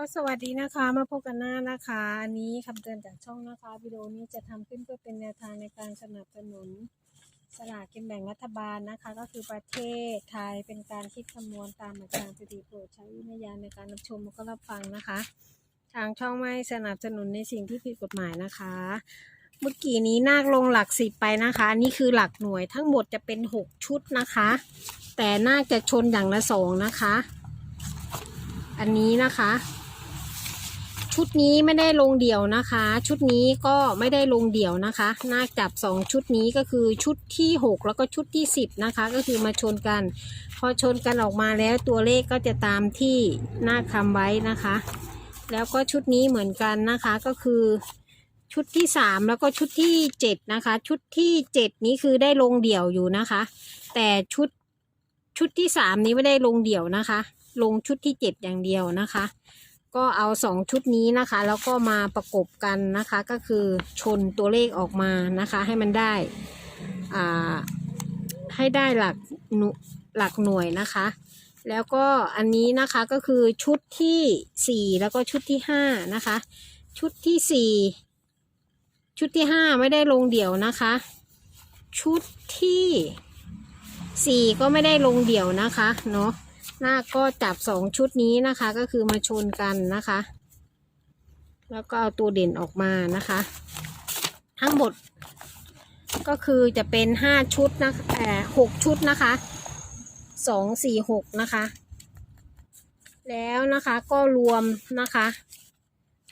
ก็สวัสดีนะคะมาพบกันหน้านะคะ อันนี้คำเตือนจากช่องนะคะวิดีโอนี้จะทำขึ้นเพื่อเป็นแนวทางในการสนับสนุนสลากกินแบ่งรัฐบาลนะคะ ก็คือประเทศไทยเป็นการคิดคำนวณตามอาจารย์สติโปรดใช้วิญญาณในการรับชมและก็รับฟังนะคะ ทางช่องไม่สนับสนุนในสิ่งที่ผิดกฎหมายนะคะ เมื่อกี้นี้นาคลงหลักสิบไปนะคะอันนี่คือหลักหน่วยทั้งหมดจะเป็นหกชุดนะคะ แต่นาคจะชนอย่างละสองนะคะ อันนี้นะคะ ชุดนี้ไม่ได้ลงเดี่ยวนะคะ ชุดนี้ก็ไม่ได้ลงเดี่ยวนะคะนาจับสองชุดนี้ก็คือชุดที่หกแล้วก็ชุดที่สิบนะคะ ก็คือมาชนกัน พอชนกันออกมาแล้วตัวเลขก็จะตามที่หน้าคำไว้นะคะ แล้วก็ชุดนี้เหมือนกันนะคะก็คือชุดที่สามแล้วก็ชุดที่เจ็ดนะคะ ชุดที่เจ็ดนี้คือได้ลงเดี่ยวอยู่นะคะ แต่ชุดชุดที่สามนี้ไม่ได้ลงเดี่ยวนะคะ ลงชุดที่เจ็ดอย่างเดียวนะคะ ก็เอาสองชุดนี้นะคะ แล้วก็มาประกบกันนะคะ ก็คือชนตัวเลขออกมานะคะ ให้มันได้อ่าให้ได้หลักหน่วยหลักหน่วยนะคะ แล้วก็อันนี้นะคะก็คือชุดที่สี่แล้วก็ชุดที่ห้านะคะ ชุดที่สี่ชุดที่ห้าไม่ได้ลงเดี่ยวนะคะ ชุดที่สี่ก็ไม่ได้ลงเดี่ยวนะคะเนาะ น้าก็จับสองชุดนี้นะคะ ก็คือมาชนกันนะคะ แล้วก็เอาตัวเด่นออกมานะคะ ทั้งหมดก็คือจะเป็นห้าชุดนะเอ่อหกชุดนะคะสองสี่หกนะคะ แล้วนะคะก็รวมนะคะ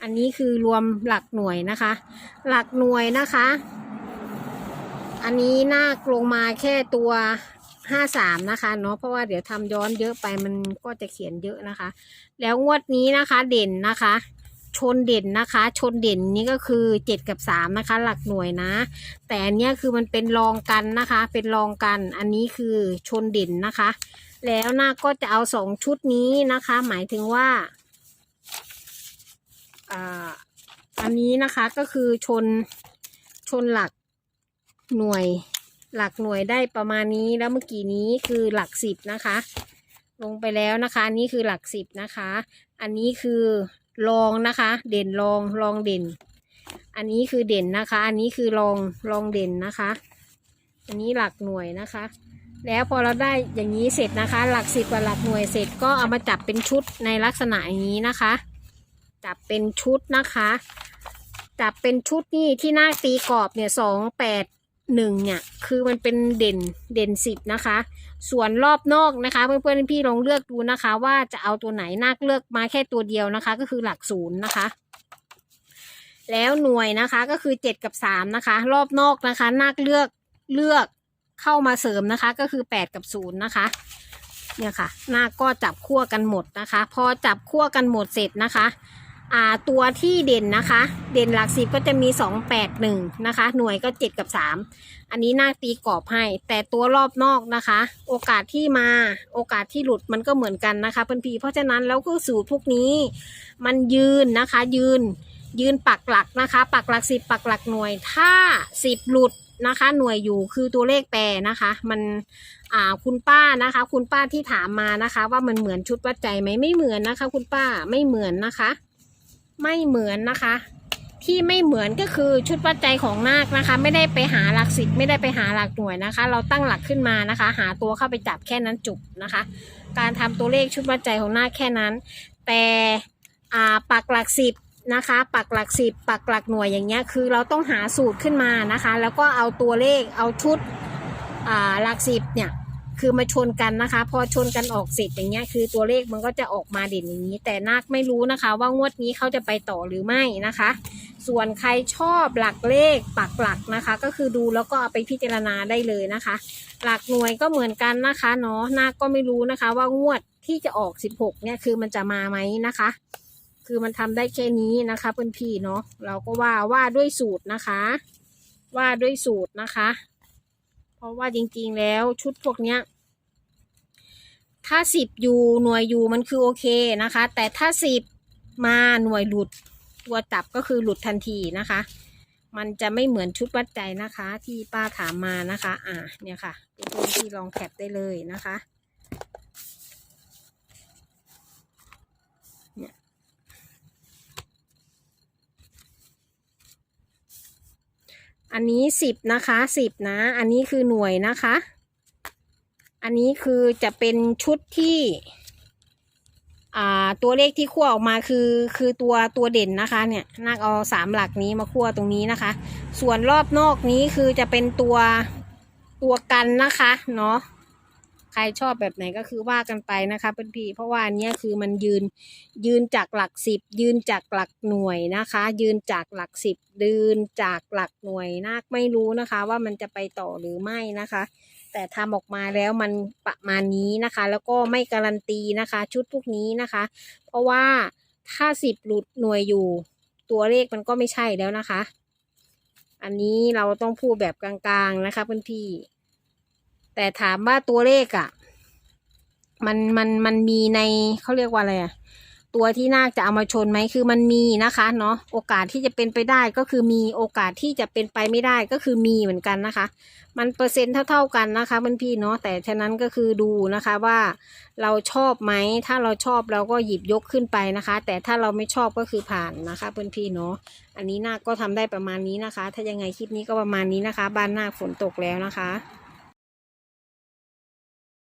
อันนี้คือรวมหลักหน่วยนะคะ หลักหน่วยนะคะ อันนี้หน้ากลงมาแค่ตัว ห้าสามนะคะเนาะเพราะว่าเดี๋ยวทำย้อนเยอะไปมันก็จะเขียนเยอะนะคะ แล้วงวดนี้นะคะเด่นนะคะ ชนเด่นนะคะ ชนเด่นนี่ก็คือเจ็ดกับสามนะคะ หลักหน่วยนะ แต่อันเนี้ยคือมันเป็นรองกันนะคะ เป็นรองกันอันนี้คือชนเด่นนะคะ แล้วหน้าก็จะเอาสองชุดนี้นะคะ หมายถึงว่าอันนี้นะคะก็คือชนชนหลักหน่วย หลักหน่วยได้ประมาณนี้แล้วเมื่อกี้นี้คือหลักสิบนะคะ ลงไปแล้วนะคะอันนี้คือหลักสิบนะคะ อันนี้คือรองนะคะ เด่นรองรองเด่น อันนี้คือเด่นนะคะ อันนี้คือรองรองเด่นนะคะ อันนี้หลักหน่วยนะคะ แล้วพอเราได้อย่างนี้เสร็จนะคะ หลักสิบกับหลักหน่วยเสร็จก็เอามาจับเป็นชุดในลักษณะอย่างนี้นะคะ จับเป็นชุดนะคะจับเป็นชุดนี่ที่หน้าตีกรอบเนี่ยสองแปด หนึ่งเนี่ยคือมันเป็นเด่นเด่นสิบนะคะ ส่วนรอบนอกนะคะ เพื่อนๆพี่ลองเลือกดูนะคะ ว่าจะเอาตัวไหนนาคเลือกมาแค่ตัวเดียวนะคะ ก็คือหลักศูนย์นะคะ แล้วหน่วยนะคะก็คือเจ็ดกับสามนะคะ รอบนอกนะคะ นาคเลือกเลือกเข้ามาเสริมนะคะ ก็คือแปดกับศูนย์นะคะ เนี่ยค่ะ นาคก็จับคู่วกันหมดนะคะ พอจับคู่วกันหมดเสร็จนะคะ อ่าตัวที่เด่นนะคะ เด่นหลักสิบก็จะมีสองแปดหนึ่งนะคะ หน่วยก็เจ็ดกับสามอันนี้นาคตีกรอบให้ แต่ตัวรอบนอกนะคะ โอกาสที่มาโอกาสที่หลุดมันก็เหมือนกันนะคะเพื่อนพี่เพราะฉะนั้นแล้วก็สูตรพวกนี้ มันยืนนะคะ ยืน ยืนปักหลักนะคะ ปักหลักสิบปักหลักหน่วย ถ้าสิบหลุดนะคะ หน่วยอยู่คือตัวเลขแปรนะคะ มันอ่าคุณป้านะคะ คุณป้าที่ถามมานะคะ ว่ามันเหมือนชุดวัดใจไหมไม่เหมือนนะคะ คุณป้าไม่เหมือนนะคะ ไม่เหมือนนะคะ ที่ไม่เหมือนก็คือชุดวัดใจของนาคนะคะ ไม่ได้ไปหาหลักสิบไม่ได้ไปหาหลักหน่วยนะคะ เราตั้งหลักขึ้นมานะคะ หาตัวเข้าไปจับแค่นั้นจุกนะคะ การทำตัวเลขชุดวัดใจของนาคแค่นั้น แต่ปักหลักสิบนะคะปักหลักสิบปักหลักหน่วยอย่างเงี้ยคือเราต้องหาสูตรขึ้นมานะคะ แล้วก็เอาตัวเลขเอาชุดหลักสิบเนี่ย คือมาชนกันนะคะ พอชนกันออกเสร็จอย่างเงี้ยคือตัวเลขมันก็จะออกมาเด่นอย่างนี้ แต่นาคไม่รู้นะคะ ว่างวดนี้เขาจะไปต่อหรือไม่นะคะ ส่วนใครชอบหลักเลขปักหลักนะคะ ก็คือดูแล้วก็เอาไปพิจารณาได้เลยนะคะ หลักหน่วยก็เหมือนกันนะคะเนาะนาคก็ไม่รู้นะคะ ว่างวดที่จะออก 16 เนี่ยคือมันจะมาไหมนะคะ คือมันทำได้แค่นี้นะคะเพื่อนพี่เนาะเราก็ว่าว่าด้วยสูตรนะคะ ว่าด้วยสูตรนะคะ เพราะว่าจริงๆแล้วชุดพวกเนี้ย ถ้าสิบอยู่หน่วยอยู่มันคือโอเคนะคะ แต่ถ้าสิบมาหน่วยหลุดตัวจับก็คือหลุดทันทีนะคะ มันจะไม่เหมือนชุดวัดใจนะคะ ที่ป้าถามมานะคะ อ่าเนี่ยค่ะเพื่อนๆที่ลองแคปได้เลยนะคะ เนี่ย อันนี้สิบนะคะสิบนะ อันนี้คือหน่วยนะคะ อันนี้คือจะเป็นชุดที่อ่าตัวเลขที่คั่วออกมาคือคือตัวตัวเด่นนะคะเนี่ยนักเอาสามหลักนี้มาคั่วตรงนี้นะคะ ส่วนรอบนอกนี้คือจะเป็นตัวตัวกันนะคะเนาะ ครชอบแบบไหนก็คือว่ากันไปนะคะเพื่อนพี่เพราะว่าอันนี้คือมันยืนยืนจากหลักสิบยืนจากหลักหน่วยนะคะ ยืนจากหลักสิบยืนจากหลักหน่วยนาคไม่รู้นะคะ ว่ามันจะไปต่อหรือไม่นะคะ แต่ทำออกมาแล้วมันประมาณนี้นะคะ แล้วก็ไม่การันตีนะคะ ชุดพวกนี้นะคะ เพราะว่าถ้าสิบหลุดหน่วยอยู่ ตัวเลขมันก็ไม่ใช่แล้วนะคะ อันนี้เราต้องพูดแบบกลางๆนะคะเพื่อนพี่ แต่ถามว่าตัวเลขอะ่ะ มันมันมันมีในเขาเรียกว่าอะไรอะ่ะตัวที่น่าจะเอามาชนไหมคือมันมีนะคะเนาะโอกาสที่จะเป็นไปได้ก็คือมีโอกาสที่จะเป็นไปไม่ได้ก็คือมีเหมือนกันนะคะ มันเปอร์เซ็นต์เท่าๆกันนะคะเพื่อนพี่เนาะแต่ฉะนั้นก็คือดูนะคะว่าเราชอบไหมถ้าเราชอบเราก็หยิบยกขึ้นไปนะคะ แต่ถ้าเราไม่ชอบก็คือผ่านนะคะเพื่อนพี่เนาะอันนี้นาคก็ทำได้ประมาณนี้นะคะ ถ้ายังไงคลิปนี้ก็ประมาณนี้นะคะ บ้านนาคฝนตกแล้วนะคะ